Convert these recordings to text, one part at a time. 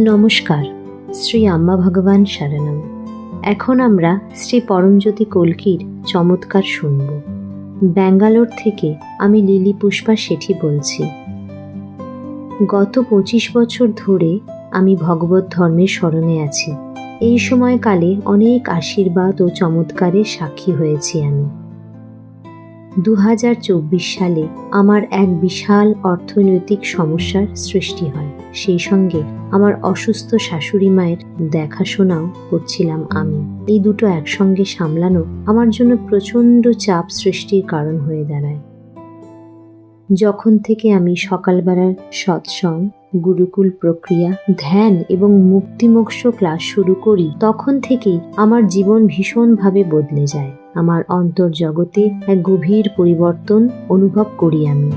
নমস্কার, শ্রী আম্মা ভগবান শরণম। এখন আমরা শ্রী পরমজ্যোতি কলকির চমৎকার শুনব। ব্যাঙ্গালোর থেকে আমি লিলি পুষ্পা শেঠি বলছি। গত পঁচিশ বছর ধরে আমি ভগবত ধর্মের স্মরণে আছি। এই সময়কালে অনেক আশীর্বাদ ও চমৎকারের সাক্ষী হয়েছি আমি। দু হাজার চব্বিশ সালে আমার এক বিশাল অর্থনৈতিক সমস্যার সৃষ্টি হয়। সেই সঙ্গে আমার অসুস্থ শাশুড়ি মায়ের দেখাশোনাও করছিলাম আমি। এই দুটো একসঙ্গে সামলানো আমার জন্য প্রচণ্ড চাপ সৃষ্টির কারণ হয়ে দাঁড়ায়। যখন থেকে আমি সকালবেলার সৎসং, গুরুকুল প্রক্রিয়া, ধ্যান এবং মুক্তিমোক্ষ ক্লাস শুরু করি, তখন থেকেই আমার জীবন ভীষণভাবে বদলে যায়। আমার অন্তর্জগতে এক গভীর পরিবর্তন অনুভব করি আমি।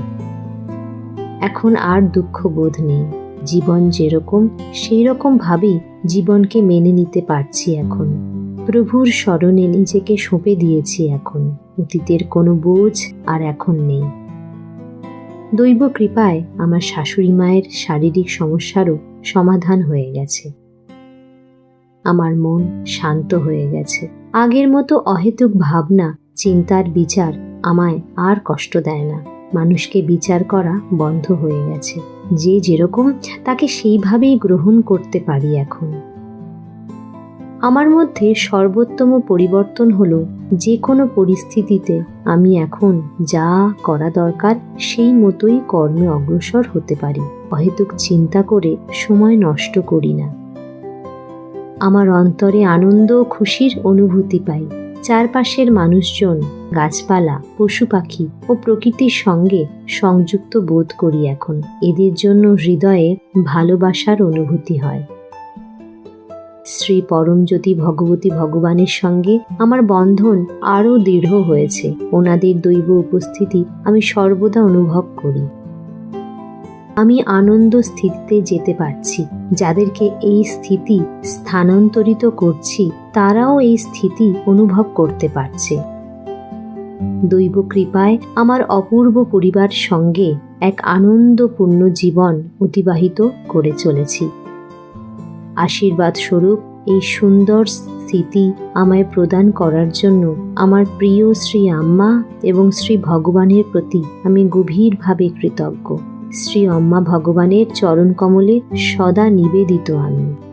এখন আর দুঃখ বোধ নেই। জীবন যেরকম সেই রকম ভাবেই জীবনকে মেনে নিতে পারছি এখন। প্রভুর স্মরণে নিজেকে সঁপে দিয়েছি এখন। অতীতের কোনো বোঝ আর এখন নেই। দৈব কৃপায় আমার শাশুড়ি মায়ের শারীরিক সমস্যারও সমাধান হয়ে গেছে। আমার মন শান্ত হয়ে গেছে। আগের মতো অহেতুক ভাবনা, চিন্তার বিচার আমায় আর কষ্ট দেয় না। মানুষকে বিচার করা বন্ধ হয়ে গেছে। যে যেরকম তাকে সেইভাবেই গ্রহণ করতে পারি এখন। আমার মধ্যে সর্বোত্তম পরিবর্তন হলো যে কোনো পরিস্থিতিতে আমি এখন যা করা দরকার সেই মতোই কর্মে অগ্রসর হতে পারি। অহেতুক চিন্তা করে সময় নষ্ট করি না। আমার অন্তরে আনন্দ খুশির অনুভূতি পাই। চারপাশের মানুষজন, গাছপালা, পশু পাখি ও প্রকৃতির সঙ্গে সংযুক্ত বোধ করি এখন। এদের জন্য হৃদয়ে ভালোবাসার অনুভূতি হয়। শ্রী পরমজ্যোতি ভগবতী ভগবানের সঙ্গে আমার বন্ধন আরও দৃঢ় হয়েছে। ওনাদের দৈব উপস্থিতি আমি সর্বদা অনুভব করি। আমি আনন্দ স্থিতিতে যেতে পারছি। যাদেরকে এই স্থিতি স্থানান্তরিত করছি, তারাও এই স্থিতি অনুভব করতে পারছে। দৈব কৃপায় আমার অপূর্ব পরিবার সঙ্গে এক আনন্দপূর্ণ জীবন অতিবাহিত করে চলেছি। আশীর্বাদ স্বরূপ এই সুন্দর স্থিতি আমায় প্রদান করার জন্য আমার প্রিয় শ্রী আম্মা এবং শ্রী ভগবানের প্রতি আমি গভীরভাবে কৃতজ্ঞ। শ্রী অম্মা ভগবানের চরণ কমলে সদা নিবেদিত আমি।